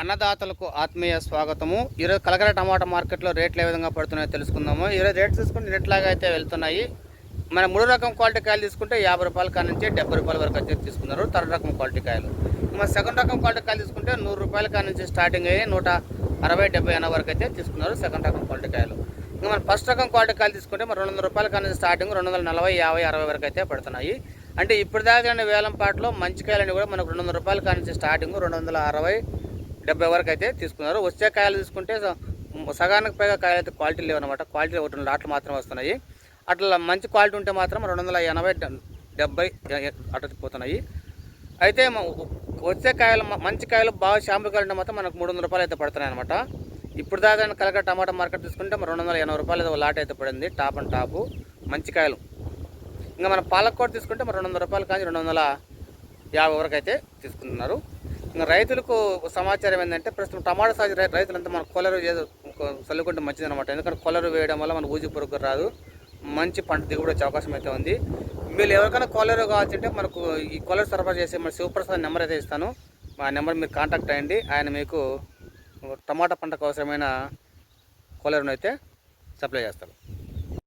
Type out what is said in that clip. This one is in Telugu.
అన్నదాతలకు ఆత్మీయ స్వాగతము. ఈరోజు కలకర టమాటా మార్కెట్లో రేట్లు ఏ విధంగా పడుతున్నాయో తెలుసుకుందాము. ఈరోజు రేట్ తీసుకుంటే నెట్లాగా అయితే వెళ్తున్నాయి. మన మూడు రకం క్వాలిటీ కాయలు తీసుకుంటే యాభై రూపాయల కాడ నుంచి డెబ్బై రూపాయల వరకు అయితే తీసుకున్నారు థర్డ్ రకం క్వాలిటీ కాయలు. మన సెకండ్ రకం క్వాలిటీ కాయలు తీసుకుంటే నూరు రూపాయల కాడ నుంచి స్టార్టింగ్ అయ్యి నూట అరవై డెబ్బై అన్న వరకు అయితే తీసుకున్నారు సెకండ్ రకం క్వాలిటీ కాయలు. ఇంకా మన ఫస్ట్ రకం క్వాలిటీ కాయలు తీసుకుంటే మరి రెండు వందల రూపాయల కానీ నుంచి స్టార్టింగ్ రెండు వందల నలభై యాభై అరవై వరకు అయితే పడుతున్నాయి. అంటే ఇప్పుడు దాకా వేలం పాటలో మంచి కాయలని కూడా మనకు రెండు వందల రూపాయల కాడ నుంచి స్టార్టింగ్ రెండు వందల అరవై డెబ్బై వరకు అయితే తీసుకున్నారు. వచ్చే కాయలు తీసుకుంటే సగానికి పైగా కాయలు అయితే క్వాలిటీ లేవు అనమాట క్వాలిటీ ఒకటి రెండు లాట్లు మాత్రమే వస్తున్నాయి. అట్లా మంచి క్వాలిటీ ఉంటే మాత్రం రెండు వందల ఎనభై డెబ్బై అట్లా పోతున్నాయి. అయితే వచ్చే కాయలు మంచి కాయలు బాగా షాంపూ కాయలు ఉంటే మాత్రం మనకు మూడు వందల రూపాయలు అయితే పడుతున్నాయి అనమాట ఇప్పుడు దాకా కలక టమాటా మార్కెట్ తీసుకుంటే రెండు వందల ఎనభై రూపాయలు ఏదో లాట్ అయితే పడింది. టాప్ అండ్ టాపు మంచి కాయలు. ఇంకా మన పాలకోట తీసుకుంటే మరి రెండు వందల రూపాయలు కానీ రెండు వందల యాభై వరకు అయితే తీసుకుంటున్నారు. రైతులకు సమాచారం ఏంటంటే ప్రస్తుతం టమాటా సాగు రైతులంతా మన కొలరు చల్లుకుంటే మంచిది అనమాట ఎందుకంటే కొలరు వేయడం వల్ల మన ఊజి పురుగు రాదు. మంచి పంట దిగుబడి వచ్చే అవకాశం అయితే ఉంది. మీరు ఎవరికైనా కొలరు కావాల్సింటే మనకు ఈ కొలరు సరఫరా చేసే మన శివప్రసాద్ నెంబర్ అయితే ఇస్తాను. ఆ నెంబర్ మీరు కాంటాక్ట్ అయ్యండి. ఆయన మీకు టమాటా పంటకు అవసరమైన కొలరును అయితే సప్లై చేస్తారు.